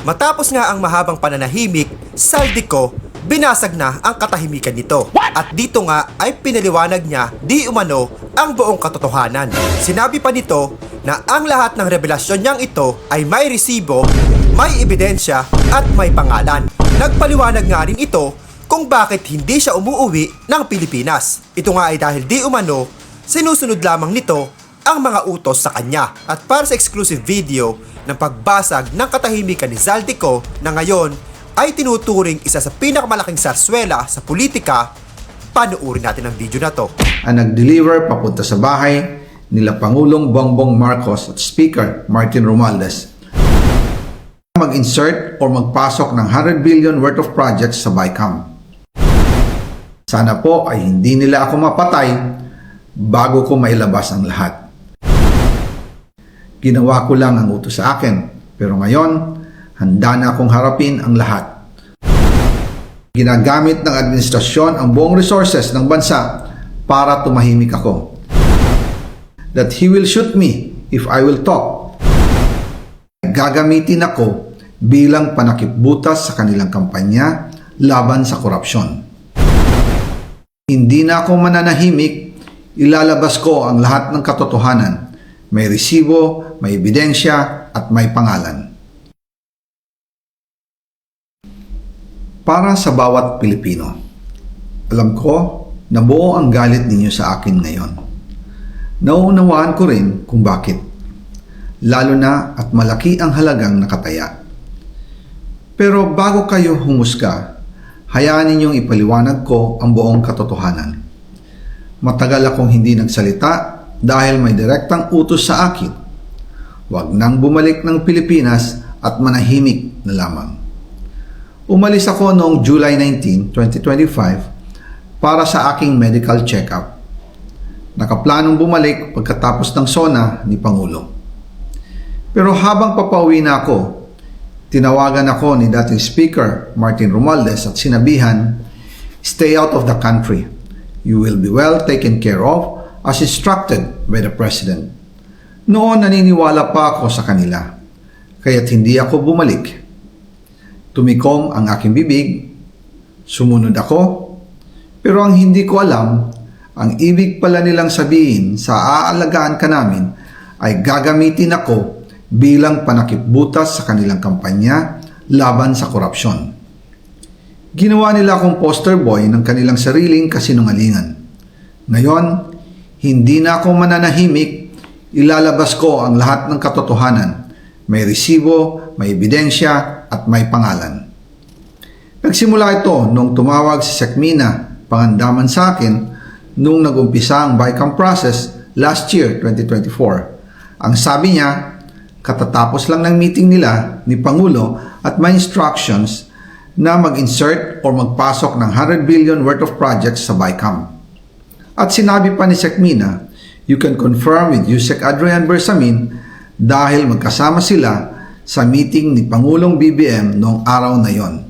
Matapos nga ang mahabang pananahimik, Saldico, binasag na ang katahimikan nito. At dito nga ay pinaliwanag niya di umano ang buong katotohanan. Sinabi pa nito na ang lahat ng revelasyon niyang ito ay may resibo, may ebidensya at may pangalan. Nagpaliwanag nga rin ito kung bakit hindi siya umuuwi ng Pilipinas. Ito nga ay dahil di umano, sinusunod lamang nito ang mga utos sa kanya. At para sa exclusive video ng pagbasag ng katahimikan ni Zaldico na ngayon ay tinuturing isa sa pinakamalaking sarswela sa politika, panuorin natin ang video na to. ang nag-deliver papunta sa bahay nila Pangulong Bongbong Marcos at Speaker Martin Romualdez mag-insert or magpasok ng 100 billion worth of projects sa BICAM. Sana po ay hindi nila ako mapatay bago ko mailabas ang lahat. Ginawa ko lang ang utos sa akin, pero ngayon, handa na akong harapin ang lahat. Ginagamit ng administrasyon ang buong resources ng bansa para tumahimik ako. That he will shoot me if I will talk. Gagamitin ako bilang panakipbutas sa kanilang kampanya laban sa korupsyon. Hindi na ako mananahimik, ilalabas ko ang lahat ng katotohanan. May resibo, may ebidensya, at may pangalan. Para sa bawat Pilipino, alam ko na buo ang galit ninyo sa akin ngayon. Nauunawaan ko rin kung bakit. Lalo na at malaki ang halagang nakataya. Pero bago kayo humusga, hayaan ninyong ipaliwanag ko ang buong katotohanan. Matagal akong hindi nagsalita dahil may direktang utos sa akin. Huwag nang bumalik ng Pilipinas at manahimik na lamang. Umalis ako noong July 19, 2025 para sa aking medical check-up. Nakaplanong bumalik pagkatapos ng SONA ni Pangulo. Pero habang papauwi na ako, tinawagan ako ni dating Speaker Martin Romualdez at sinabihan, Stay out of the country. You will be well taken care of as instructed by the President. Noon naniniwala pa ako sa kanila, kaya't hindi ako bumalik. Tumikom ang aking bibig, sumunod ako, pero ang hindi ko alam, ang ibig pala nilang sabihin sa aalagaan ka namin ay gagamitin ako bilang panakipbutas sa kanilang kampanya laban sa korupsyon. Ginawa nila akong poster boy ng kanilang sariling kasinungalingan. Ngayon, hindi na ako mananahimik, ilalabas ko ang lahat ng katotohanan. May resibo, may ebidensya, at may pangalan. Nagsimula ito nung tumawag si Sekmina, pangandaman sa akin, nung nagumpisa ang BICAM process last year, 2024. Ang sabi niya, katatapos lang ng meeting nila ni Pangulo at may instructions na mag-insert or magpasok ng 100 billion worth of projects sa BICAM. At sinabi pa ni Sekmina, you can confirm with Yusek Adrian Bersamin dahil magkasama sila sa meeting ni Pangulong BBM noong araw na yon.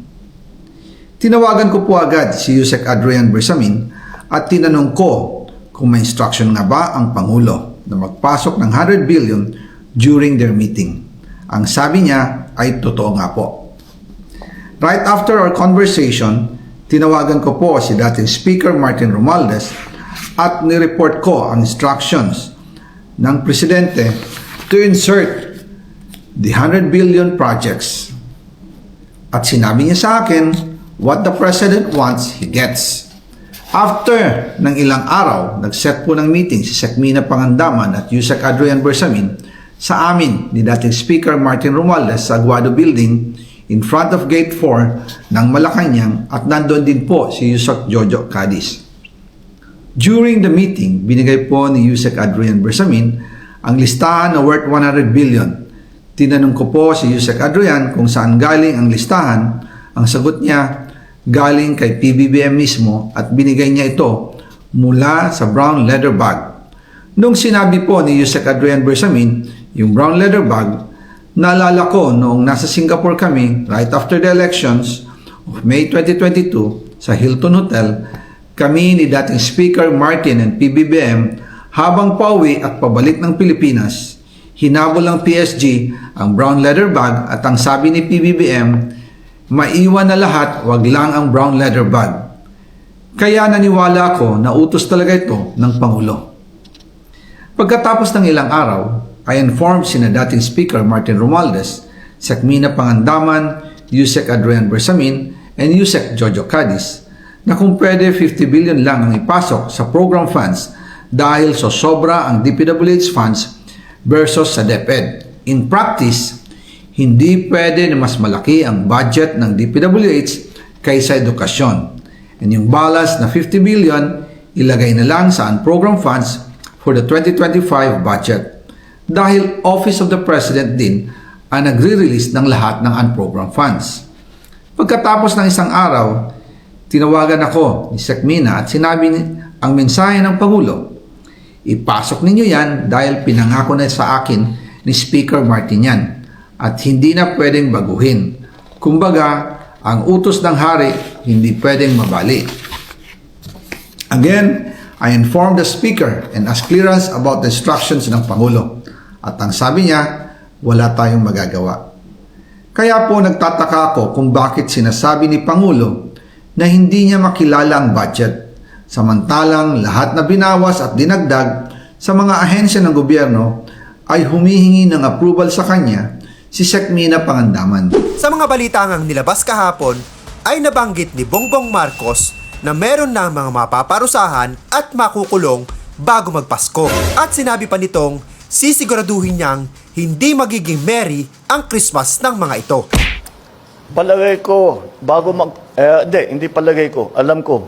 Tinawagan ko po agad si Yusek Adrian Bersamin at tinanong ko kung may instruction nga ba ang Pangulo na magpasok ng 100 billion during their meeting. Ang sabi niya ay totoo nga po. Right after our conversation, tinawagan ko po si dating Speaker Martin Romualdez at nireport ko ang instructions ng Presidente to insert the 100 billion projects. At sinabi niya sa akin, what the President wants, he gets. After ng ilang araw, nag-set po ng meeting si Sekmina Pangandaman at Yusek Adrian Bersamin sa amin ni dating Speaker Martin Romualdez sa Aguado Building in front of Gate 4 ng Malacanang at nandun din po si Yusek Jojo Cadiz. During the meeting, binigay po ni Yusek Adrian Bersamin ang listahan na worth 100 billion. Tinanong ko po si Yusek Adrian kung saan galing ang listahan. Ang sagot niya, galing kay PBBM mismo at binigay niya ito mula sa brown leather bag. Nung sinabi po ni Yusek Adrian Bersamin, yung brown leather bag, naalala ko noong nasa Singapore kami right after the elections of May 2022 sa Hilton Hotel, kami ni dating Speaker Martin and PBBM habang pauwi at pabalik ng Pilipinas, Hinabol ng PSG ang brown leather bag at ang sabi ni PBBM, maiwan na lahat, wag lang ang brown leather bag. Kaya naniwala ako na utos talaga ito ng Pangulo. Pagkatapos ng ilang araw, I informed sina dating Speaker Martin Romualdez, Sekmina Pangandaman, Yusek Adrian Bersamin, and Yusek Jojo Cadiz na kung pwede 50 billion lang ang ipasok sa program funds dahil so sobra ang DPWH funds versus sa DepEd. In practice, hindi pwede na mas malaki ang budget ng DPWH kaysa edukasyon. And yung balance na 50 billion, ilagay na lang sa unprogram funds for the 2025 budget. Dahil Office of the President din ang nagre-release ng lahat ng unprogram funds. Pagkatapos ng isang araw, tinawagan ako ni Sekmina at sinabi ang mensahe ng Pangulo. Ipasok ninyo yan dahil pinangako na sa akin ni Speaker Martin yan at hindi na pwedeng baguhin. Kumbaga, ang utos ng hari hindi pwedeng mabali. Again, I informed the Speaker and asked clearance about the instructions ng Pangulo. At ang sabi niya, wala tayong magagawa. Kaya po nagtataka ako kung bakit sinasabi ni Pangulo na hindi niya makilala ang budget, samantalang lahat na binawas at dinagdag sa mga ahensya ng gobyerno ay humihingi ng approval sa kanya si Sekmina Pangandaman. Sa mga balita ngang nilabas kahapon, ay nabanggit ni Bongbong Marcos na meron na mga mapaparusahan at makukulong bago magpasko. At sinabi pa nitong sisiguraduhin niyang hindi magiging merry ang Christmas ng mga ito. Palagay ko, bago mag... Eh, hindi, hindi palagay ko. Alam ko,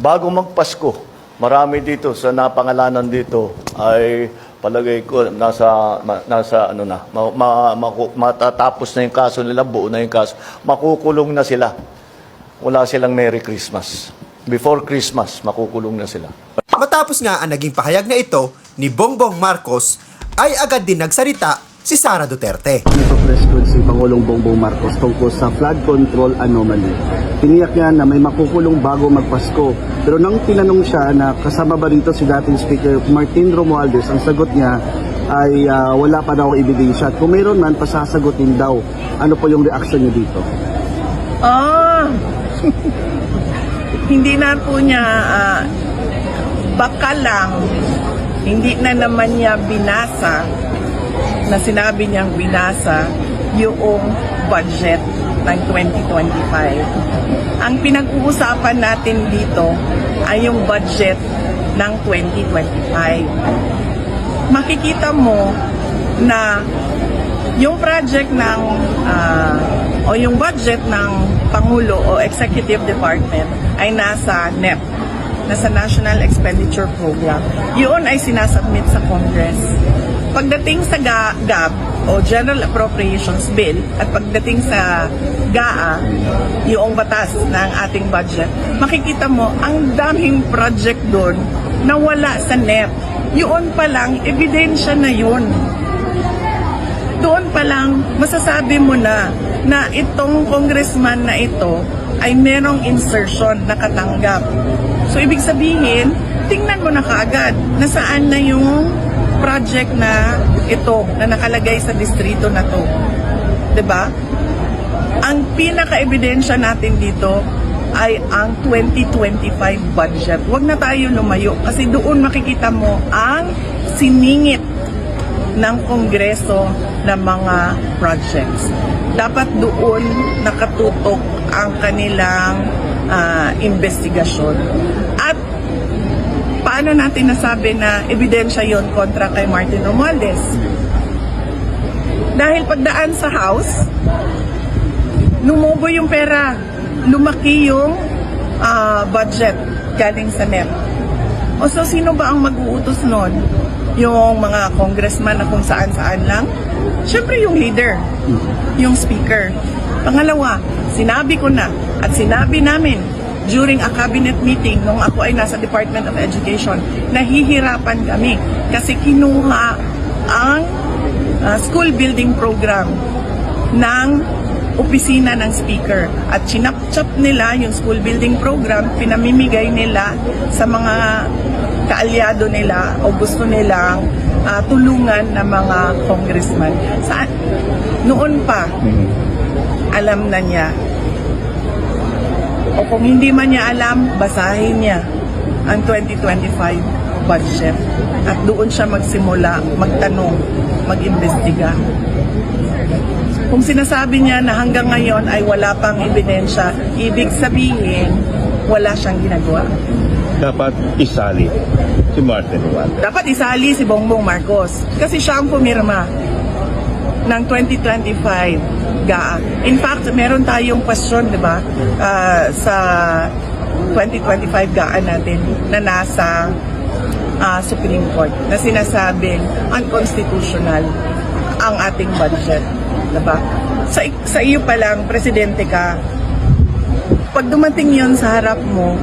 bago magpasko, marami dito sa napangalanan dito ay palagay ko nasa ma- nasa ano na ma, ma, maku- matatapos na yung kaso nila buo na yung kaso. Makukulong na sila. Wala silang Merry Christmas. Before Christmas makukulong na sila. Matapos nga ang naging pahayag na ito ni Bongbong Marcos, ay agad din nagsalita si Sara Duterte. Nagpa-press con si Pangulong Bongbong Marcos tungkol sa flood control anomaly. Tiniyak niya na may makukulong bago magpasko. Pero nang tinanong siya na kasama ba rito si dating Speaker Martin Romualdez, ang sagot niya ay ah, wala pa daw ebidensya. At kung mayroon man, pasasagutin daw. Ano po yung reaction niyo dito? Ah! hindi na po niya, ah, baka lang, hindi na naman niya binasa, na sinabi niyang binasa, yung budget ng 2025. Ang pinag-uusapan natin dito ay yung budget ng 2025. Makikita mo na yung project ng ah, o yung budget ng Pangulo o Executive Department ay nasa NEP, nasa National Expenditure Program. Yun ay sinasubmit sa Congress. Pagdating sa Ga- GAB o General Appropriations Bill at pagdating sa GAA, yung batas ng ating budget, makikita mo ang daming project doon na wala sa NEP. Yun pa lang, ebidensya na yun doon pa lang masasabi mo na na itong congressman na ito ay merong insertion na katanggap. So ibig sabihin, tingnan mo na kaagad na saan na yung project na ito na nakalagay sa distrito na to. ba? Ang pinaka-ebidensya natin dito ay ang 2025 budget. Huwag na tayo lumayo kasi doon makikita mo ang siningit ng Kongreso ng mga projects. Dapat doon nakatutok ang kanilang ah, investigasyon. Paano natin nasabi na ebidensya yon kontra kay Martin Romualdez? Dahil pagdaan sa House, lumubo yung pera, lumaki yung ah, budget galing sa NEP. O so, sino ba ang mag-uutos nun? Yung mga congressman na kung saan-saan lang? Siyempre yung leader, yung speaker. Pangalawa, sinabi ko na at sinabi namin during a cabinet meeting nung ako ay nasa Department of Education, nahihirapan kami kasi kinuha ang uh, school building program ng opisina ng speaker at chinap-chap nila yung school building program pinamimigay nila sa mga kaalyado nila o gusto nilang ah, tulungan ng mga congressman. Sa, noon pa, alam na niya. O kung hindi man niya alam, basahin niya ang 2025 budget. At doon siya magsimula, magtanong, mag-imbestiga. Kung sinasabi niya na hanggang ngayon ay wala pang ebidensya, ibig sabihin, wala siyang ginagawa. dapat isali si Martin Romualdez. Dapat isali si Bongbong Marcos kasi siya ang pumirma ng 2025 GAA. In fact, meron tayong question, di ba, ah, sa 2025 GAA natin na nasa ah, Supreme Court na sinasabing unconstitutional ang ating budget. Di ba? Sa, sa iyo pa lang, presidente ka, pag dumating yon sa harap mo,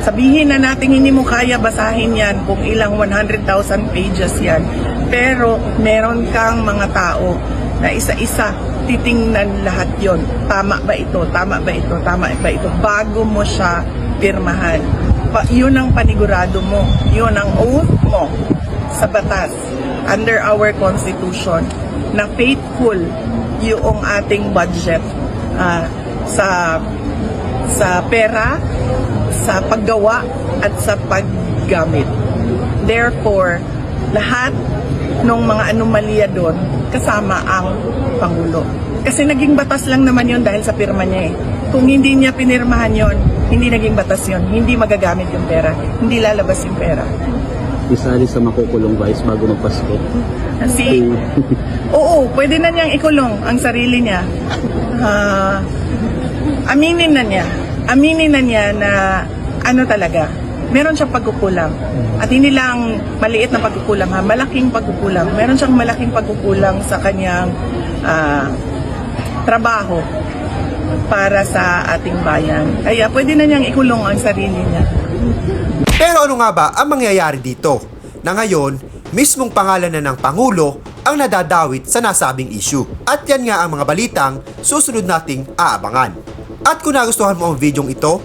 sabihin na natin hindi mo kaya basahin yan kung ilang 100,000 pages yan. Pero meron kang mga tao na isa-isa titingnan lahat yon. Tama ba ito? Tama ba ito? Tama ba ito? Bago mo siya pirmahan. Pa, yun ang panigurado mo. Yun ang oath mo sa batas under our constitution na faithful yung ating budget ah, sa sa pera, sa paggawa at sa paggamit. Therefore, lahat ng mga anomalya doon kasama ang Pangulo. Kasi naging batas lang naman yon dahil sa pirma niya eh. Kung hindi niya pinirmahan yon, hindi naging batas yon. Hindi magagamit yung pera. Hindi lalabas yung pera. Isali sa makukulong vice bago magpasko. Si, oo, pwede na niyang ikulong ang sarili niya. Ah, aminin na niya. Aminin na niya na ano talaga, meron siyang pagkukulang. At hindi lang maliit na pagkukulang ha, malaking pagkukulang. Meron siyang malaking pagkukulang sa kanyang ah, trabaho para sa ating bayan. Kaya pwede na niyang ikulong ang sarili niya. Pero ano nga ba ang mangyayari dito? Na ngayon, mismong pangalan na ng Pangulo ang nadadawit sa nasabing issue. At yan nga ang mga balitang susunod nating aabangan. At kung nagustuhan mo ang videong ito,